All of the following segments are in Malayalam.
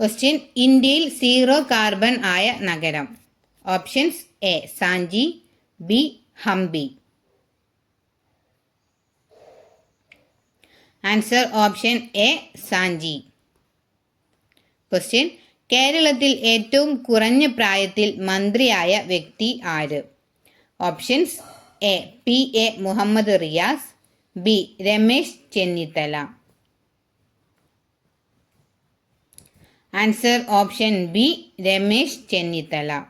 ക്വസ്റ്റ്യൻ ഇന്ത്യയിൽ സീറോ കാർബൺ ആയ നഗരം. Options A Sanchi B Hampi answer option A Sanchi question കേരളത്തിൽ ഏറ്റവും കുറഞ്ഞ പ്രായത്തിൽ മന്ത്രിയായ വ്യക്തി ആര്? Options A P A Muhammad Riyas B Ramesh Chennithala. Answer option B Ramesh Chennithala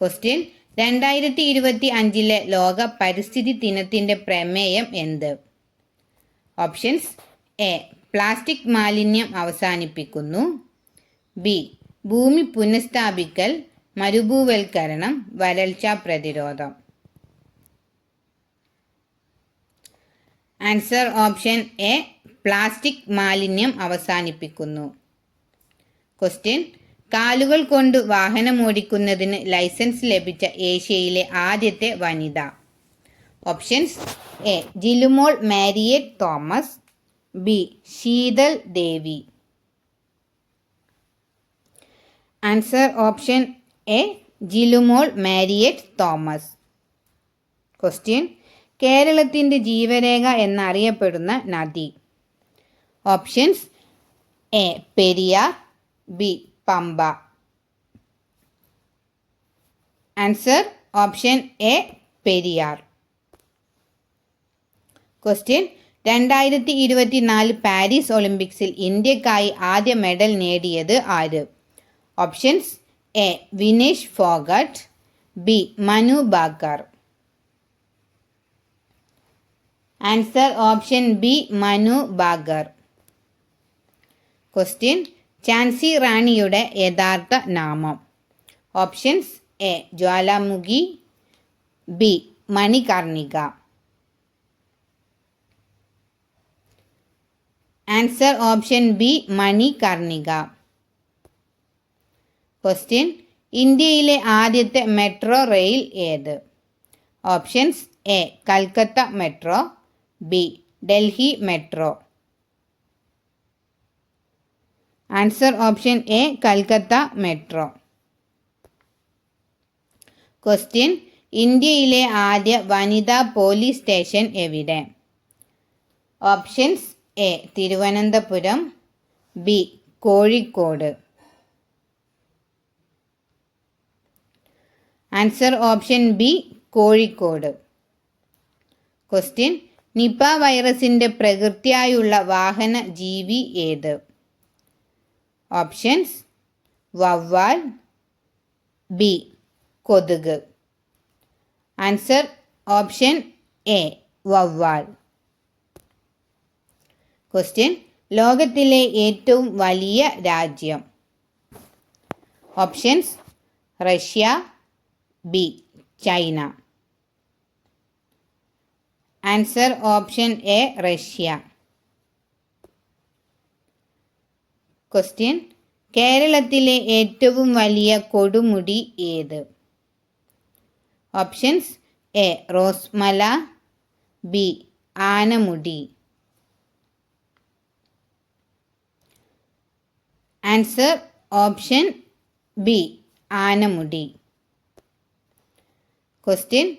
question രണ്ടായിരത്തി ഇരുപത്തി അഞ്ചിലെ ലോക പരിസ്ഥിതി ദിനത്തിന്റെ പ്രമേയം എന്ത്? ഓപ്ഷൻസ് എ പ്ലാസ്റ്റിക് മാലിന്യം അവസാനിപ്പിക്കുന്നു. ബി ഭൂമി പുനഃസ്ഥാപിക്കൽ മരുഭൂവൽക്കരണം വരൾച്ച പ്രതിരോധം. ആൻസർ ഓപ്ഷൻ എ പ്ലാസ്റ്റിക് മാലിന്യം അവസാനിപ്പിക്കുന്നു. ക്വസ്റ്റ്യൻ കാലുകൾ കൊണ്ട് വാഹനം ഓടിക്കുന്നതിന് ലൈസൻസ് ലഭിച്ച ഏഷ്യയിലെ ആദ്യത്തെ വനിത. Options A Jilumol Mariet Thomas. B Sheetal Devi. Answer option A Jilumol Mariet Thomas. Question കേരളത്തിന്റെ ജീവരേഖ എന്നറിയപ്പെടുന്ന നദി. Options A Periyar. B Pamba. Answer option A Periyar. Question രണ്ടായിരത്തി ഇരുപത്തിനാല് പാരീസ് ഒളിമ്പിക്സിൽ ഇന്ത്യക്കായി ആദ്യ മെഡൽ നേടിയത് ആര്? Options A Vinesh Phogat. B Manu Bhaker. Answer option B Manu Bhaker question Jhansi റാണിയുടെ യഥാർത്ഥ നാമം. Options A Jwalamukhi B Manikarnika. Answer option B Manikarnika. Question ഇന്ത്യയിലെ ആദ്യത്തെ മെട്രോ റെയിൽ ഏത്? Options A Calcutta metro B Delhi metro. Answer option A Calcutta metro. Question ഇന്ത്യയിലെ ആദ്യ വനിതാ പോലീസ് സ്റ്റേഷൻ എവിടെ? Options A Thiruvananthapuram B Kozhikode. Answer option B Kozhikode. Question Nipah വൈറസിന്റെ പ്രകൃതിയായുള്ള വാഹന ജീവി ഏത്? ഓപ്ഷൻസ് വവ്വാൽ. ബി. കൊതുക്. ആൻസർ ഓപ്ഷൻ എ വവ്വാൽ. ക്വസ്റ്റ്യൻ ലോകത്തിലെ ഏറ്റവും വലിയ രാജ്യം. Options Russia. B China. Answer option A Russia. Question കേരളത്തിലെ ഏറ്റവും വലിയ കൊടുമുടി ഏത്? Options A Rosemala. B Anamudi. Answer option B Anamudi. Question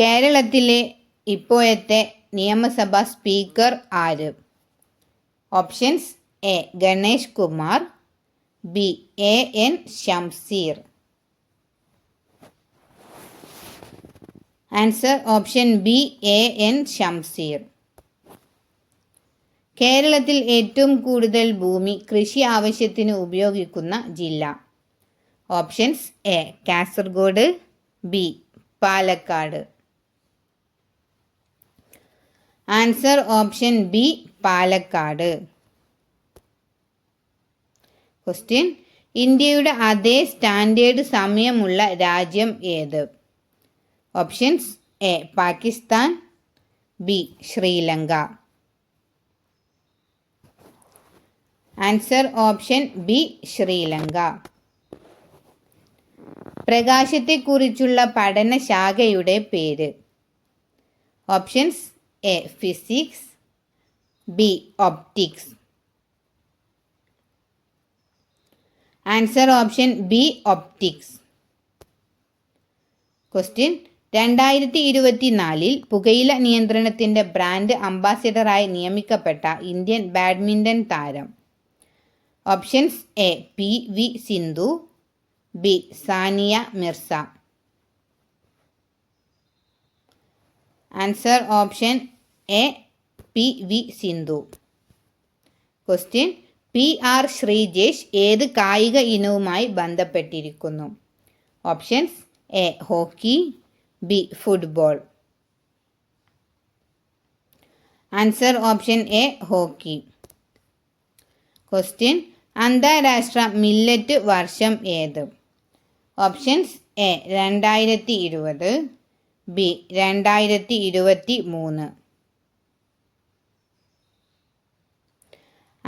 കേരളത്തിലെ ഇപ്പോഴത്തെ നിയമസഭാ സ്പീക്കർ ആര്? Options A Ganesh Kumar B A N Shamseer answer option B A N Shamseer കേരളത്തിൽ ഏറ്റവും കൂടുതൽ ഭൂമി കൃഷി ആവശ്യത്തിന് ഉപയോഗിക്കുന്ന ജില്ല. Options A Kasaragod B Palakkad. Answer option B Palakkad. Question ഇന്ത്യയുടെ അതേ സ്റ്റാൻഡേർഡ് സമയമുള്ള രാജ്യം ഏത്? Options A Pakistan. B Sri Lanka. Answer option B Sri Lanka. പ്രകാശത്തെക്കുറിച്ചുള്ള പഠനശാഖയുടെ പേര്. Options A physics B optics answer option B optics question രണ്ടായിരത്തി ഇരുപത്തിനാലിൽ പുകയില നിയന്ത്രണത്തിന്റെ ബ്രാൻഡ് അംബാസിഡറായി നിയമിക്കപ്പെട്ട ഇന്ത്യൻ ബാഡ്മിന്റൺ താരം. Options A P V Sindhu B Sania Mirza answer option A P V Sindhu question P R Sreejesh ഏത് കായിക ഇനവുമായി ബന്ധപ്പെട്ടിരിക്കുന്നു? Options A hockey B football. Answer option A hockey. Question അന്താരാഷ്ട്ര മില്ലറ്റ് വർഷം ഏത്? ഓപ്ഷൻസ് എ രണ്ടായിരത്തി ഇരുപത് ബി രണ്ടായിരത്തി ഇരുപത്തി മൂന്ന്.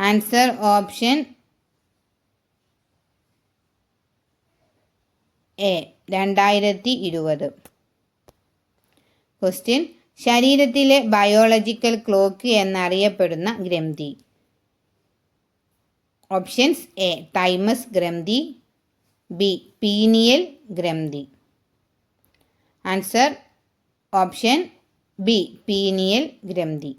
ആൻസർ ഓപ്ഷൻ എ രണ്ടായിരത്തി ഇരുപത് ക്വസ്റ്റ്യൻ ശരീരത്തിലെ ബയോളജിക്കൽ ക്ലോക്ക് എന്നറിയപ്പെടുന്ന ഗ്രന്ഥി. ഓപ്ഷൻസ് എ തൈമസ് ഗ്രന്ഥി. ബി പീനിയൽ ഗ്രന്ഥി. ആൻസർ ഓപ്ഷൻ ബി പീനിയൽ ഗ്രന്ഥി.